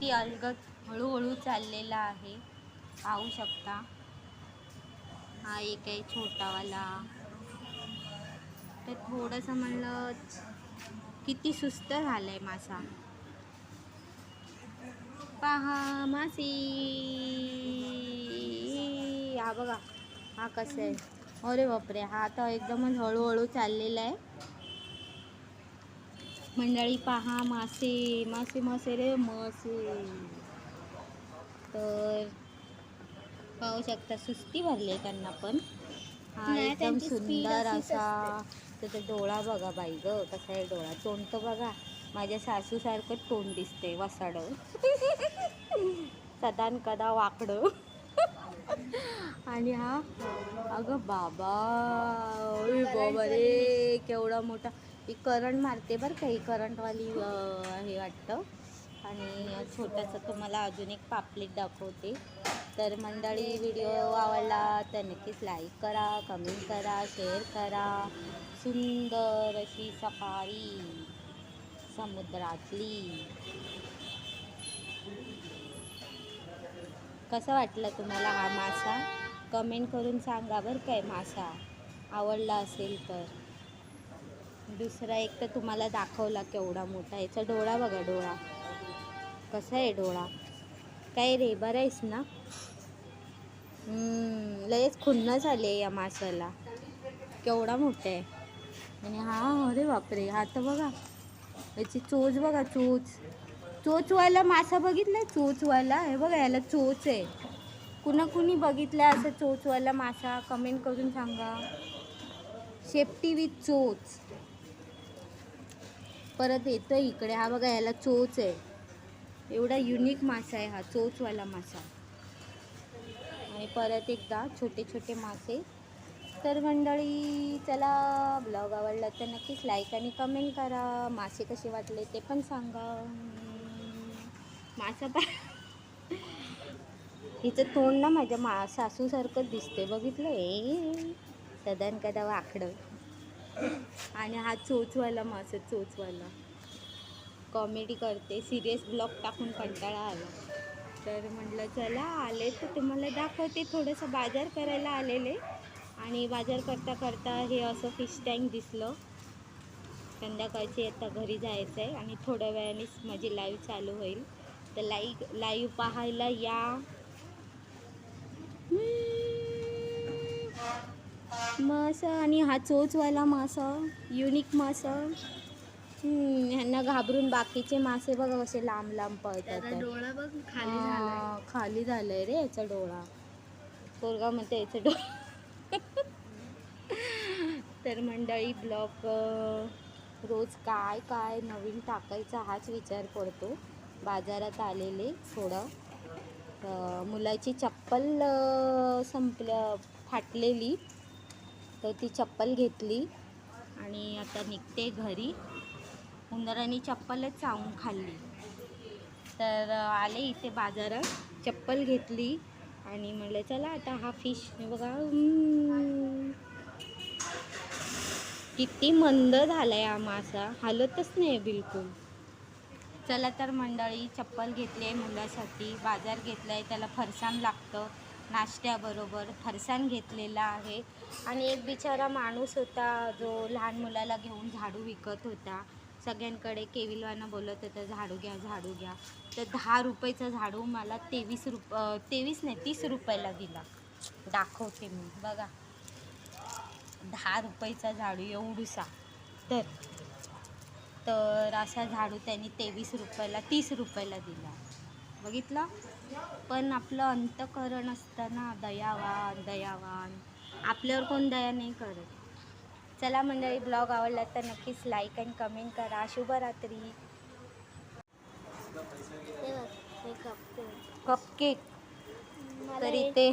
किती अलगद हळूहळू चाललेला आहे पाहू शकता. हा एक आहे छोटावाला. तर थोडंसं म्हणलं किती सुस्त झालंय मासा. पहा मासी. हा बघा हा कसं आहे. अरे बापरे हा तर एकदमच हळूहळू चाललेला आहे. मंडळी पहा मासे मासे मासे रे मासे. तर पाहू शकता सुस्ती भरली आहे त्यांना पण. हा नाही, एकदम त्यांची speed सुंदर अशीच असा त्याचा डोळा बघा बाई ग कसा आहे डोळा. तोंड तर बघा माझ्या सासूसारखं तोंड दिसते वसाड. सदान कदा वाकडं. आणि हा अगं बाबा ओय बाबा रे केवढा मोठा. ती करंट मारते बरं का ही करंटवाली हे वाटतं. आणि छोटंसं तुम्हाला अजून एक पापलेट दाखवते. तर मंडळी व्हिडिओ आवडला तर नक्कीच लाईक करा कमेंट करा शेअर करा. सुंदर अशी सफारी समुद्रातली. कसं वाटलं तुम्हाला हा मासा? कमेंट करून सांगा बरं काय मासा आवडला असेल तर. दुसरा एक तर तुम्हाला दाखवला केवढा मोठा याचा डोळा बघा डोळा. कसा आहे डोळा? काय रे बरं आहेस ना? लयच खुन्न झाले या माशाला. केवढा मोठा आहे. आणि हा अरे बापरे हा तर बघा. याची चोच बघा चोच. चोचवाला मासा बघितला? चोचवाला? हे बघा याला चोच आहे. कुणा कुणी बघितला असं चोचवाला मासा? कमेंट करून सांगा. शेफ्टी विथ चोच. परत येतो इकडे. हा बघा ह्याला चोच आहे. एवढा युनिक मासा आहे हा चोचवाला मासा. आणि परत एकदा छोटे छोटे मासे. तर मंडळी चला ब्लॉग आवडला तर नक्कीच लाईक आणि कमेंट करा. मासे कसे वाटले ते पण सांगा. मासा पा हिचं तोंड ना माझ्या मा सासूसारखंच दिसते बघितलं ए सदन कदा वाकडं. आणि हा चोचवाला मासा चोचवाला कॉमेडी करते. सिरियस ब्लॉग टाकून कंटाळा आला. तर म्हटलं चला आले तर तुम्हाला दाखवते. थोडंसं बाजार करायला आलेले. आणि बाजार करता करता हे असं फिश टँक दिसलं. संध्याकाळची आता घरी जायचं आहे आणि थोड्या वेळानेच माझी लाईव्ह चालू होईल. तर लाईव लाईव्ह पाहायला या. मासा आणि हा चोचवाला मासा युनिक मासा. ह्यांना घाबरून बाकीचे मासे बघा कसे लांब लांब पळतात. डोळा बघ खाली हा, झालाय. खाली झालंय रे याचा डोळा. पोरगा म्हणते याचा डोळा. तर मंडळी ब्लॉग रोज काय काय नवीन टाकायचा हाच विचार पडतो बाजारात आलेले थोडं. मुलाची चप्पल संपल्या फाटलेली. तर ती चप्पल घेतली. आणि आता निघते घरी. उंदराने चप्पलच चावून खाल्ली. तर आले इथे बाजारात. चप्पल घेतली आणि म्हणलं चला आता हा फिश बघा किती मंद झालाय हा मासा. हालतच नाही बिलकुल. चला तर मंडळी चप्पल घेतली आहे मुलासाठी. बाजार घेतला आहे त्याला फरसाण लागतं. नाश्त्याबरोबर फरसाण घेतलेला आहे. आणि एक बिचारा माणूस होता जो लहान मुलाला घेऊन झाडू विकत होता. सगळ्यांकडे केविलवानं बोलत होतं झाडू घ्या झाडू घ्या. तर दहा रुपयाचा झाडू मला तेवीस रुप तेवीस नाही तीस रुपयाला दिला. दाखवते मी बघा. दहा रुपयाचा झाडू एवढूसा. तर तर असा झाडू त्यांनी तेवीस रुपयाला तीस रुपयाला दिला. बघितलं? पण आपलं अंतकरण असतं ना दयावान दयावान. आपल्यावर कोण दया नाही करत. चला मंडळी ब्लॉग आवडला तर नक्कीच लाईक आणि कमेंट करा. शुभरात्री कप केक कपकेक तर इथे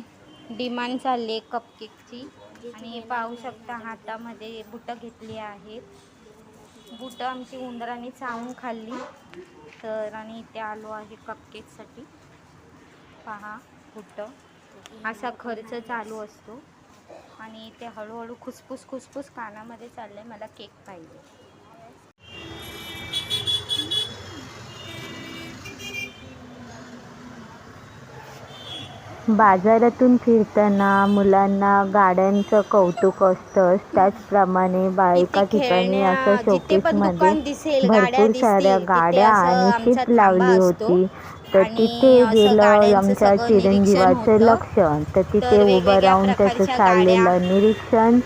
डिमांड चालली आहे कपकेकची आणि हे पाहू शकता हातामध्ये बुटं घेतली आहेत. बुटं आमची उंदराने चावून खाल्ली. तर आणि इथे आलो आहे कपकेकसाठी पहा बुटं. असा खर्च चालू असतो. आणि ते हळूहळू खुसफुस खुसफुस कानामध्ये चाललं आहे मला केक पाहिजे. बाजारातून फिरताना मुलांना गाड्यांचं कौतुक असतं. त्याचप्रमाणे बायका ठिकाणी असं शोकेसमध्ये भरपूर साऱ्या गाड्या आणि शिप लावली होती. तर तिथे गेलं आमच्या चिरंजीवाचं होतं. लक्ष तर तिथे उभं राहून त्याचं चाललेलं. निरीक्षण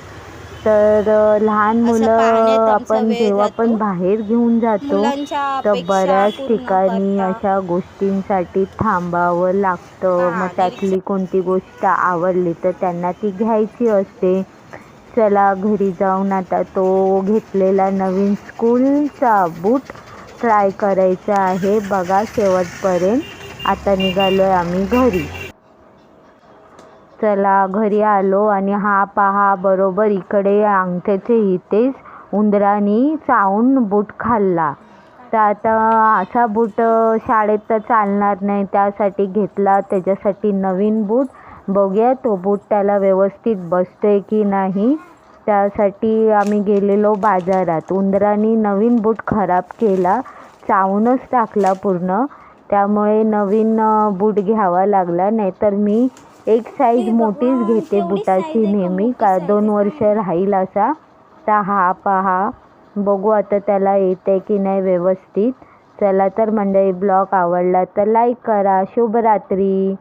तर लहान मुलं आपण जेव्हा. पण बाहेर घेऊन जातो तर बऱ्याच ठिकाणी. अशा गोष्टींसाठी थांबावं लागतं मग त्यातली. कोणती गोष्ट आवडली तर त्यांना ती घ्यायची असते चला घरी जाऊन आता तो घेतलेला नवीन स्कूलचा बूट ट्राय करायचं आहे. बघा शेवटपर्यंत. आता निघालो आहे आम्ही घरी. चला घरी आलो आणि हा पहा बरोबर इकडे अंगठ्याचे इथेच उंदराने चावून बूट खाल्ला. तर आता असा बूट शाळेत तर चालणार नाही त्यासाठी घेतला. त्याच्यासाठी नवीन बूट. बघूया तो बूट त्याला व्यवस्थित बसतोय की नाही. त्यासाठी आम्ही गेलेलो बाजारात. उंदराने नवीन बूट खराब केला चावूनच टाकला पूर्ण. त्यामुळे नवीन बूट घ्यावा लागला नाहीतर मी एक साईज मोठीच घेते बुटाची नेहमी. का दोन वर्ष राहील असा. तर हा पहा बघू आता त्याला येते की नाही व्यवस्थित. चला तर मंडळी ब्लॉग आवडला तर लाईक करा. शुभरात्री.